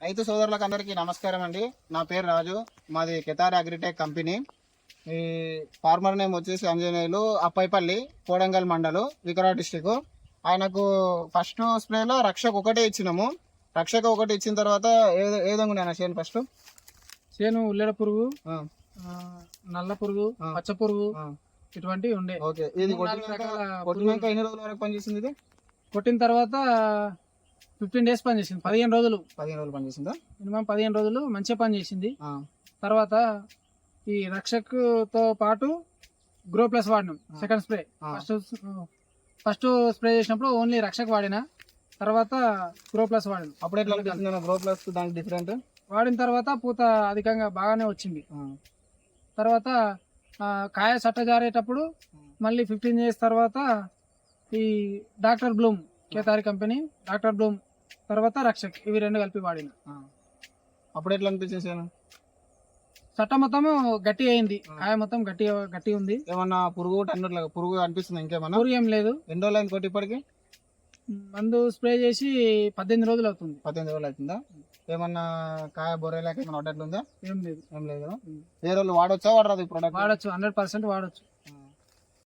రైతు సోదరులకు అందరికీ నమస్కారం అండి. నా పేరు రాజు. మాది కెతార్ అగ్రిటెక్ కంపెనీ. ఈ ఫార్మర్ నేమ్ వచ్చేసి అంజనేయులు అప్పైపల్లి కోడంగల్ మండలు వికారాబాద్ డిస్టిక్. ఆయనకు ఫస్ట్ స్ప్రేలో రక్షకు ఒకటే ఇచ్చినాము. రక్షక ఒకటి ఇచ్చిన తర్వాత ఏ ఏ విధంగా ఉన్నాయి చేను ఫస్ట్. చేను ఉల్లెడ పురుగు నల్ల పురుగు. పచ్చ పురుగు ఇటువంటివి ఉండే. ఓకే. ఇది కొట్టినాక ఎన్ని రోజుల వరకు పనిచేసింది ఇది? కొట్టిన తర్వాత ఫిఫ్టీన్ డేస్ పని చేసింది. పదిహేను రోజులు. పదిహేను రోజులు పనిచేసిందా మినిమం పదిహేను రోజులు మంచిగా పని చేసింది. తర్వాత ఈ రక్షక్తో పాటు grow plus వాడినాం. Second spray. First first spray చేసినప్పుడు ఓన్లీ రక్షక్ వాడిన. తర్వాత గ్రో ప్లస్ వాడిన. అప్పుడు ఎట్లా గ్రో ప్లస్ దానికి డిఫరెంట్ వాడిన తర్వాత పూత అధికంగా బాగానే వచ్చింది. తర్వాత కాయ సట్ట జారేటప్పుడు మళ్ళీ ఫిఫ్టీన్ డేస్ తర్వాత ఈ doctor bloom Kethari company doctor bloom తర్వాత రక్షక్ ఇవి రెండు కలిపి వాడిన. అప్పుడు ఎట్లా అనిపించింది చేను చట్ట మొత్తం గట్టి అయింది. కాయ మొత్తం గట్టి గట్టి ఉంది. ఏమన్నా పురుగు అన్నట్లు పురుగు అనిపిస్తుంది ఇంకేమన్నా? ఊరు ఏం లేదు. ఎన్ని రోజులు అయింది కొట్టి ఇప్పటికి? మందు స్ప్రే చేసి పద్దెనిమిది రోజులు అవుతుంది. పద్దెనిమిది రోజులు అవుతుందా? ఏమన్నా కాయ బొర్రెలాక అడ్డట్లు ఉందా ఏం లేదు. ఏం లేదు. ఏ రోజులు వాడొచ్చా వాడరాదు ఈ ప్రోడక్ట్ వాడచ్చు హండ్రెడ్ పర్సెంట్ వాడచ్చు.